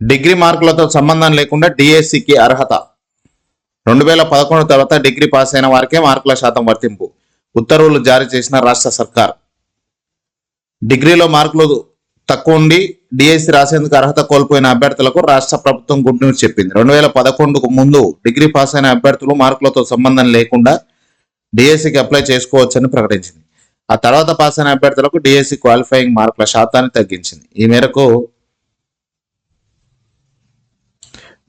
Degree మార్కులతో సంబంధం లేకుండా డిఎస్సికి అర్హత. రెండు వేల పదకొండు తర్వాత డిగ్రీ పాస్ అయిన వారికే మార్కుల శాతం వర్తింపు. ఉత్తర్వులు జారీ చేసిన రాష్ట్ర సర్కార్. డిగ్రీలో మార్కులు తక్కువ ఉండి డిఎస్సి రాసేందుకు అర్హత కోల్పోయిన అభ్యర్థులకు రాష్ట్ర ప్రభుత్వం గుడ్ న్యూస్ చెప్పింది. రెండు వేల పదకొండుకు ముందు డిగ్రీ పాస్ అయిన అభ్యర్థులు మార్కులతో సంబంధం లేకుండా డిఎస్సికి అప్లై చేసుకోవచ్చని ప్రకటించింది. ఆ తర్వాత పాస్ అయిన అభ్యర్థులకు డిఎస్సి క్వాలిఫైయింగ్ మార్కుల శాతాన్ని తగ్గించింది. ఈ మేరకు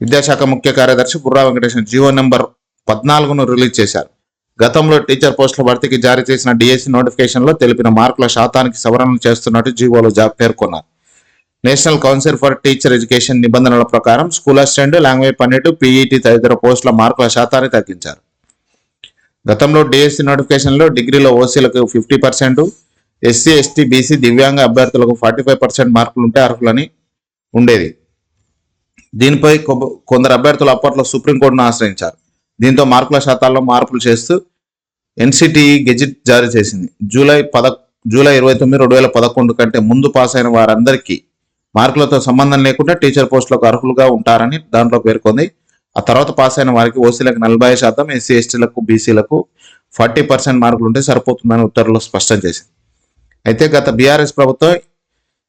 విద్యాశాఖ ముఖ్య కార్యదర్శి బుర్రా వెంకటేశ్వర జీవో నెంబర్ పద్నాలుగును రిలీజ్ చేశారు. గతంలో టీచర్ పోస్టుల భర్తీకి జారీ చేసిన డిఎస్సి నోటిఫికేషన్లో తెలిపిన మార్కుల శాతానికి సవరణలు చేస్తున్నట్టు జీవోలో పేర్కొన్నారు. National Council for Teacher Education నిబంధనల ప్రకారం స్కూల్ అసిస్టెంట్ లాంగ్వేజ్ పన్నెండు పీఈటీ తదితర పోస్టుల మార్కుల శాతాన్ని తగ్గించారు. గతంలో డిఎస్సి నోటిఫికేషన్లో డిగ్రీలో ఓసీలకు fifty percent SC ST BC దివ్యాంగ అభ్యర్థులకు ఫార్టీ ఫైవ్ పర్సెంట్ మార్కులు ఉంటే అర్హులని ఉండేది. దీనిపై కొందరు అభ్యర్థులు అప్పట్లో సుప్రీంకోర్టును ఆశ్రయించారు. దీంతో మార్కుల శాతాల్లో మార్పులు చేస్తూ ఎన్సిటిఈ గెజిట్ జారీ చేసింది. జూలై పద జూలై ఇరవై తొమ్మిది రెండు వేల పదకొండు కంటే ముందు పాస్ అయిన వారందరికీ మార్కులతో సంబంధం లేకుండా టీచర్ పోస్టులకు అర్హులుగా ఉంటారని దాంట్లో పేర్కొంది. ఆ తర్వాత పాస్ అయిన వారికి ఓసీలకు నలభై శాతం ఎస్సీ ఎస్టీలకు బీసీలకు ఫార్టీ పర్సెంట్ మార్కులు ఉంటే సరిపోతుందని ఉత్తర్వులు స్పష్టం చేసింది. అయితే గత బీఆర్ఎస్ ప్రభుత్వం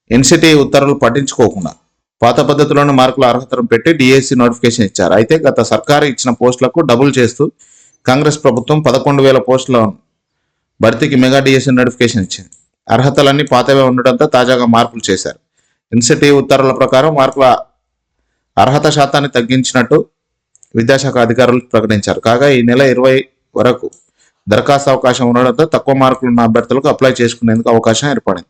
ఎన్సిటి ఉత్తర్వులు పట్టించుకోకుండా పాత పద్ధతిలోని మార్కుల అర్హతను పెట్టి డిఎస్సి నోటిఫికేషన్ ఇచ్చారు. అయితే గత సర్కారు ఇచ్చిన పోస్టులకు డబుల్ చేస్తూ కాంగ్రెస్ ప్రభుత్వం పదకొండు వేల పోస్టుల భర్తీకి మెగా డిఎస్సి నోటిఫికేషన్ ఇచ్చింది. అర్హతలన్నీ పాతవే ఉండడంతో తాజాగా మార్పులు చేశారు. ఎన్సిటి ఉత్తర్వుల ప్రకారం మార్కుల అర్హత శాతాన్ని తగ్గించినట్టు విద్యాశాఖ అధికారులు ప్రకటించారు. కాగా ఈ నెల ఇరవై వరకు దరఖాస్తు అవకాశం ఉండడంతో తక్కువ మార్కులు ఉన్న అభ్యర్థులకు అప్లై చేసుకునేందుకు అవకాశం ఏర్పడింది.